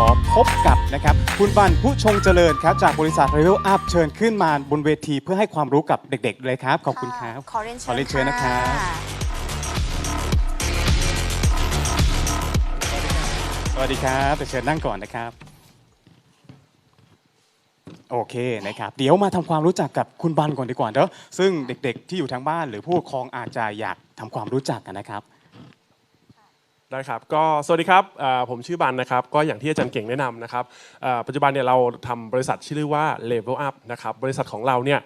ขอพบกับนะครับคุณบันผู้ชงเจริญครับจากบริษัท Level Up เชิญขึ้นมาบนเวทีเพื่อให้ความรู้กับเด็กๆเลยครับ ขอบคุณครับ ขอเรียนเชิญขอเรียนเชิญนะครับ สวัสดีครับเดี๋ยวเชิญนั่งก่อนนะครับ โอเคนะครับ เดี๋ยวมาทำความรู้จักกับคุณบันก่อนดีกว่าเนอะซึ่งเด็กๆที่อยู่ทางบ้านหรือผู้ปกครองอาจจะอยากทำความรู้จักกันนะครับ ได้ครับก็สวัสดีครับผมชื่อบันนะครับก็อย่างที่อาจารย์เก่งแนะนำนะครับปัจจุบันเนี่ยเราทำบริษัทชื่อว่า Level Up นะครับบริษัทของเราเนี่ย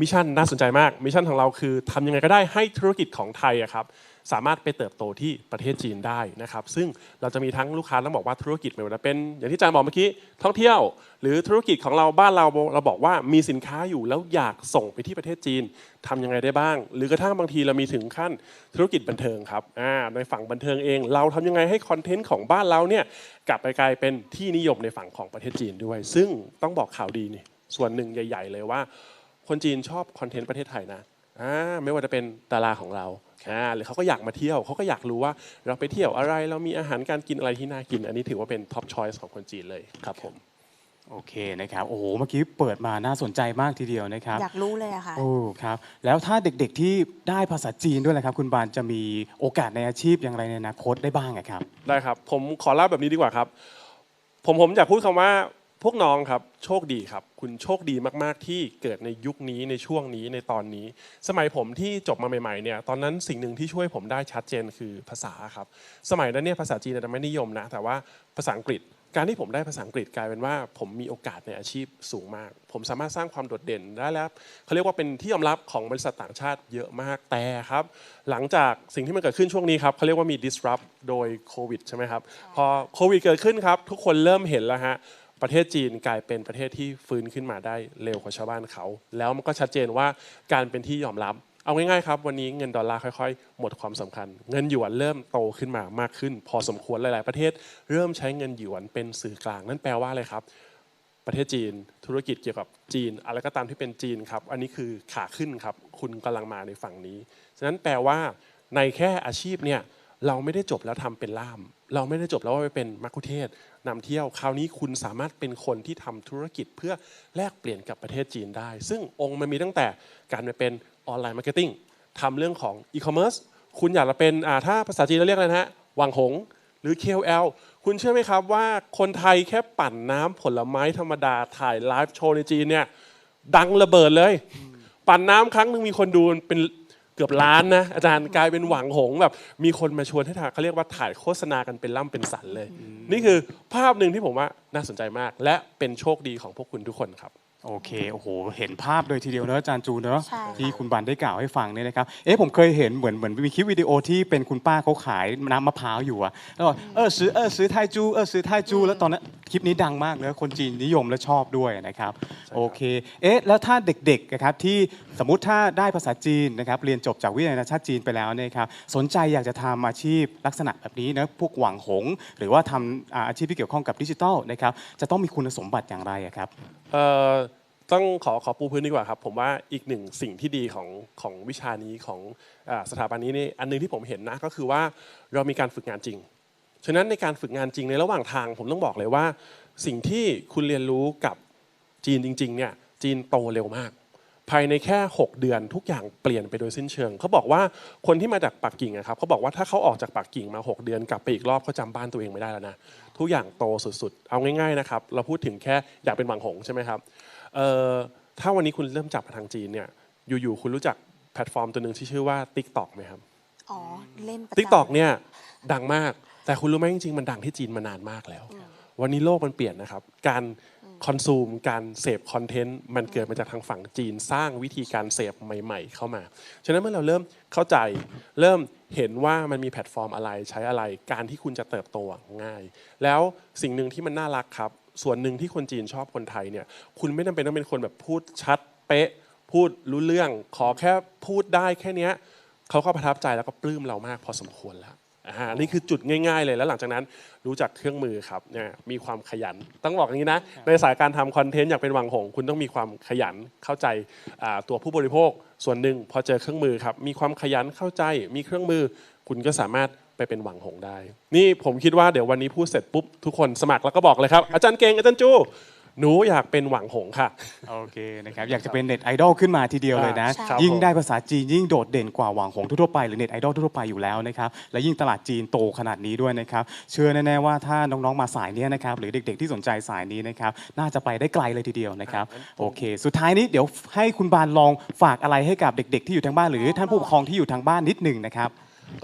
มิชชั่นน่าสนใจมากมิชชั่นของเราคือทำยังไงก็ได้ให้ธุรกิจของไทยอะครับ สามารถไปเติบโตที่ประเทศจีนได้นะครับ ซึ่งเราจะมีทั้งลูกค้าต้องบอกว่าธุรกิจไม่ว่าจะเป็น อย่างที่อาจารย์บอกเมื่อกี้ท่องเที่ยว หรือธุรกิจของเราบ้านเราเราบอกว่ามีสินค้าอยู่แล้วอยากส่งไปที่ประเทศจีนทำยังไงได้บ้าง หรือกระทั่งบางทีเรามีถึงขั้นธุรกิจบันเทิงครับในฝั่งบันเทิงเอง เราทำยังไงให้คอนเทนต์ของบ้านเราเนี่ยกลับไปกลายเป็นที่นิยมในฝั่งของประเทศจีนด้วย ซึ่งต้องบอกข่าวดีนี่ส่วนหนึ่งใหญ่ ๆ เลยว่า คนจีนชอบคอนเทนต์ประเทศไทยนะไม่ว่าจะเป็นดาราของเรา อ่าหรือเขาก็อยากมาเที่ยวเขาก็อยากรู้ว่าเราไปเที่ยวอะไรเรามีอาหารการกินอะไรที่น่ากิน อันนี้ถือว่าเป็นท็อปช i อยส์ของคนจีนเลยครับผมโอเคนะครับโอ้โหเมื่อกี้เปิดมาน่าสนใจมากทีเดียวนะครับอยากรู้เลยอะค่ะโอ้ครับแล้วถ้าเด็กๆที่ได้ภาษาจีนด้วยล่ะครับ คุณบานจะมีโอกาสในอาชีพอย่างไรในอนาคตได้บ้างอะครับได้ครับ ผมขอเล่าแบบนี้ดีกว่าครับ ผมผมอยากพูดคำว่า พวกน้องครับโชคดีครับ คุณโชคดีมาก ๆ ที่เกิดในยุคนี้ในช่วงนี้ในตอนนี้ สมัยผมที่จบมาใหม่ๆเนี่ยตอนนั้นสิ่งหนึ่งที่ช่วยผมได้ชัดเจนคือภาษาครับ สมัยนั้นเนี่ยภาษาจีนอาจจะไม่นิยมนะ แต่ว่าภาษาอังกฤษ การที่ผมได้ภาษาอังกฤษกลายเป็นว่า ผมมีโอกาสในอาชีพสูงมาก ผมสามารถสร้างความโดดเด่นได้แล้วเขาเรียกว่าเป็นที่ยอมรับของบริษัทต่างชาติเยอะมากแต่ครับ หลังจากสิ่งที่มันเกิดขึ้นช่วงนี้ครับเขาเรียกว่ามี disrupt โดยโควิดใช่ไหมครับพอโควิดเกิดขึ้นครับทุกคนเริ่มเห็นแล้วฮะ ประเทศจีนกลายเป็นประเทศที่ฟื้นขึ้นมาได้เร็วกว่าชาวบ้านเขา แล้วมันก็ชัดเจนว่าการเป็นที่ยอมรับ เอาง่ายๆครับวันนี้เงินดอลลาร์ค่อยๆ หมดความสำคัญ เงินหยวนเริ่มโตขึ้นมามากขึ้น พอสมควรหลายๆ ประเทศ เริ่มใช้เงินหยวนเป็นสื่อกลางนั่นแปลว่าอะไรครับประเทศจีนธุรกิจเกี่ยวกับจีน อะไรก็ตามที่เป็นจีนครับ อันนี้คือขาขึ้นครับ คุณกำลังมาในฝั่งนี้ ฉะนั้นแปลว่าในแค่อาชีพเนี่ย เราไม่ได้จบแล้วทำเป็นล่าม เราไม่ได้จบแล้วว่าไปเป็นมัคคุเทศก์นำเที่ยวคราวนี้คุณสามารถเป็นคนที่ทำธุรกิจเพื่อแลกเปลี่ยนกับประเทศจีนได้ ซึ่งองค์มันมีตั้งแต่การไปเป็นออนไลน์มาร์เก็ตติ้งทำเรื่องของอีคอมเมิร์ซคุณอยากจะเป็นถ้าภาษาจีนเราเรียกอะไรนะฮะวังหง หรือ KOL คุณเชื่อไหมครับว่าคนไทยแค่ปั่นน้ำผลไม้ธรรมดาถ่ายไลฟ์โชว์ในจีนเนี่ยดังระเบิดเลย ปั่นน้ำครั้งหนึ่งมีคนดูเป็น เกือบล้านนะอาจารย์กลายเป็นหวังหงแบบมีคนมาชวนให้ถ่ายเขาเรียกว่าถ่ายโฆษณากันเป็นล่ำเป็นสันเลย นี่คือภาพหนึ่งที่ผมว่าน่าสนใจมาก และเป็นโชคดีของพวกคุณทุกคนครับโอเค โอ้โห เห็นภาพโดยทีเดียวเนอะอาจารย์จูเนอะใช่ค่ะที่คุณบันได้กล่าวให้ฟังเนี่ยนะครับ เอ๊ะผมเคยเห็นเหมือนเหมือนมีคลิปวิดีโอที่เป็นคุณป้าเขาขายน้ำมะพร้าวอยู่อะแล้วบอกเออซื้อเออซื้อไทจูเออซื้อไทจู แล้วตอนนั้น คลิปนี้ดังมากเนอะคนจีนนิยมและชอบด้วยนะครับโอเคเอ๊ะแล้วถ้าเด็กๆนะครับที่สมมุติถ้าได้ภาษาจีนนะครับเรียนจบจากวิทยาลัยนานาชาติจีนไปแล้วเนี่ยครับสนใจอยากจะทำอาชีพลักษณะแบบนี้นะพวกหวังหง หรือว่าทำอ่าอาชีพที่เกี่ยวข้องกับดิจิทัลนะครับจะต้องมีคุณสมบัติอย่างไรอะครับเอ่อต้องขอขอปูพื้นดีกว่าครับ ผมว่าอีกหนึ่งสิ่งที่ดีของของวิชานี้ของอาสถาบันนี้นี่อันหนึงที่ผมเห็นนะก็คือว่าเรามีการฝึกงานจริง ฉะนั้นในการฝึกงานจริงในระหว่างทางผมต้องบอกเลยว่า สิ่งที่คุณเรียนรู้กับจีนจริงๆเนี่ยจีนโตเร็วมาก ภายในแค่ 6 เดือนทุกอย่างเปลี่ยนไปโดยสิ้นเชิง เขาบอกว่าคนที่มาจากปักกิ่งอะครับเขาบอกว่าถ้าเขาออกจากปักกิ่งมา 6 เดือนกลับไปอีกรอบเขาจำบ้านตัวเองไม่ได้แล้วนะทุกอย่างโตสุดๆ เอาง่ายๆนะครับเราพูดถึงแค่อยากเป็นหวังหงใช่ไหมครับเอ่อถ้าวันนี้คุณเริ่มจับมาทางจีนเนี่ยอยู่ๆคุณรู้จักแพลตฟอร์มตัวหนึ่งที่ชื่อว่า TikTok ไหมครับอ๋อเล่นประจำทิกตอกเนี่ยดังมาก แต่คุณรู้ไหมจริงๆมันดังที่จีนมานานมากแล้ว วันนี้โลกมันเปลี่ยนนะครับ การคอนซูมการเสพคอนเทนต์มันเกิดมาจากทางฝั่งจีนสร้างวิธีการเสพใหม่ ๆ เข้ามา ฉะนั้นเมื่อเราเริ่มเข้าใจ เริ่มเห็นว่ามันมีแพลตฟอร์มอะไรใช้อะไร การที่คุณจะเติบโตง่าย แล้วสิ่งหนึ่งที่มันน่ารักครับ ส่วนหนึ่งที่คนจีนชอบคนไทยเนี่ย คุณไม่จำเป็นต้องเป็นคนแบบพูดชัดเป๊ะ พูดรู้เรื่อง ขอแค่พูดได้แค่เนี้ยเขาก็ประทับใจแล้วก็ปลื้มเรามากพอสมควรแล้ว อ่านี่คือจุดง่าย ๆ เลยแล้วหลังจากนั้นรู้จักเครื่องมือครับเนี่ยมีความขยัน ต้องบอกอย่างนี้นะในสายการทำคอนเทนต์อยากเป็นวังหง คุณต้องมีความขยันเข้าใจอ่าตัวผู้บริโภคส่วนหนึ่งพอเจอเครื่องมือครับมีความขยันเข้าใจ มีเครื่องมือ คุณก็สามารถไปเป็นหวังหงได้ นี่ผมคิดว่าเดี๋ยววันนี้พูดเสร็จปุ๊บทุกคนสมัครแล้วก็บอกเลยครับอาจารย์เก่งอาจารย์จู หนูอยากเป็นหวังหงค่ะ โอเคนะครับอยากจะเป็นเน็ตไอดอลขึ้นมาทีเดียวเลยนะใช่ครับยิ่งผมได้ภาษาจีนยิ่งโดดเด่นกว่าหวังหงทั่วๆไปหรือเน็ตไอดอลทั่วๆไปอยู่แล้วนะครับและยิ่งตลาดจีนโตขนาดนี้ด้วยนะครับเชื่อแน่ๆว่าถ้าน้องๆมาสายเนี้ยนะครับหรือเด็กๆที่สนใจสายนี้นะครับน่าจะไปได้ไกลเลยทีเดียวนะครับโอเค สุดท้ายนี้เดี๋ยวให้คุณบานลองฝากอะไรให้กับเด็ก ๆ ที่อยู่ทางบ้านหรือท่านผู้ปกครองที่อยู่ทางบ้านนิดหนึ่งนะครับ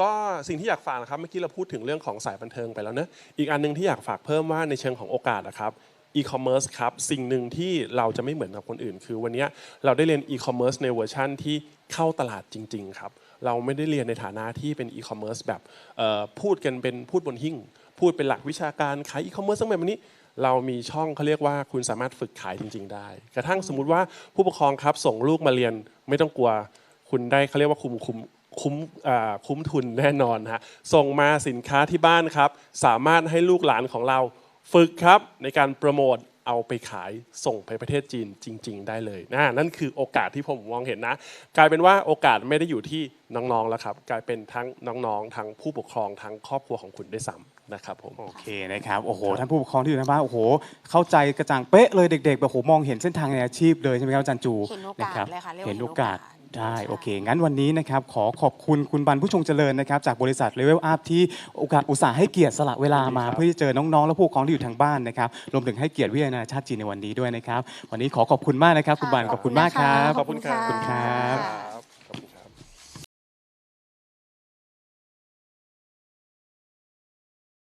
ก็สิ่งที่อยากฝากนะครับเมื่อกี้เราพูดถึงเรื่องของสายบันเทิงไปแล้วเนอะอีกอันหนึงที่อยากฝากเพิ่มว่าในเชิงของโอกาสนะครับ อีคอมเมิร์ซครับ สิ่งหนึ่งที่เราจะไม่เหมือนกับคนอื่น คือวันนี้เราได้เรียนอีคอมเมิร์ซในเวอร์ชั่นที่เข้าตลาดจริง ๆ ครับ เราไม่ได้เรียนในฐานะที่เป็นอีคอมเมิร์ซแบบพูดกันเป็นพูดบนหิ้ง พูดเป็นหลักวิชาการขายอีคอมเมิร์ซตั้งแต่วันนี้เรามีช่องเขาเรียกว่าคุณสามารถฝึกขายจริง ๆ ได้ กระทั่งสมมุติว่าผู้ปกครองครับส่งลูกมาเรียนไม่ต้องกลัว คุณได้เขาเรียกว่าคุมคุมคุ้มคุ้มทุนแน่นอนฮะส่งมาสินค้าที่บ้านครับ สามารถให้ลูกหลานของเรา ฝึกครับในการโปรโมทเอาไปขายส่งไปประเทศจีนจริง ๆ ได้เลยนะนั่นคือโอกาสที่ผมมองเห็นนะ กลายเป็นว่าโอกาสไม่ได้อยู่ที่น้องๆแล้วครับ กลายเป็นทั้งน้องๆทั้งผู้ปกครองทั้งครอบครัวของคุณได้วยซ้ำนะครับผมโอเคนะครับโอ้โหท่านผู้ปกครองที่อยู่ทางบ้านโอ้โห เข้าใจกระจ่างเป๊ะเลยเด็กๆแบบโอ้โหมองเห็นเส้นทางในอาชีพเลยใช่ไหมครับอาจารย์จูเห็นโอกาสะครับเลยค่ะเรียกว่าเห็นโอกาสเห็นโอกาส ได้ใช่โอเค งั้นวันนี้นะครับขอขอบคุณคุณบันผู้ชงเจริญนะครับจากบริษัทเลเวลอัพที่โอกาสอุตส่าห์ให้เกียรติสละเวลามาครับเพื่อที่จะเจอน้องๆ และผู้ปกครองที่อยู่ทางบ้านนะครับรวมถึงให้เกียรติวิทยานานาชาติจีนในวันนี้ด้วยนะครับ วันนี้ขอขอบคุณมากนะครับ คุณบันขอบคุณมากครับ ขอบคุณค่ะขอบคุณครับ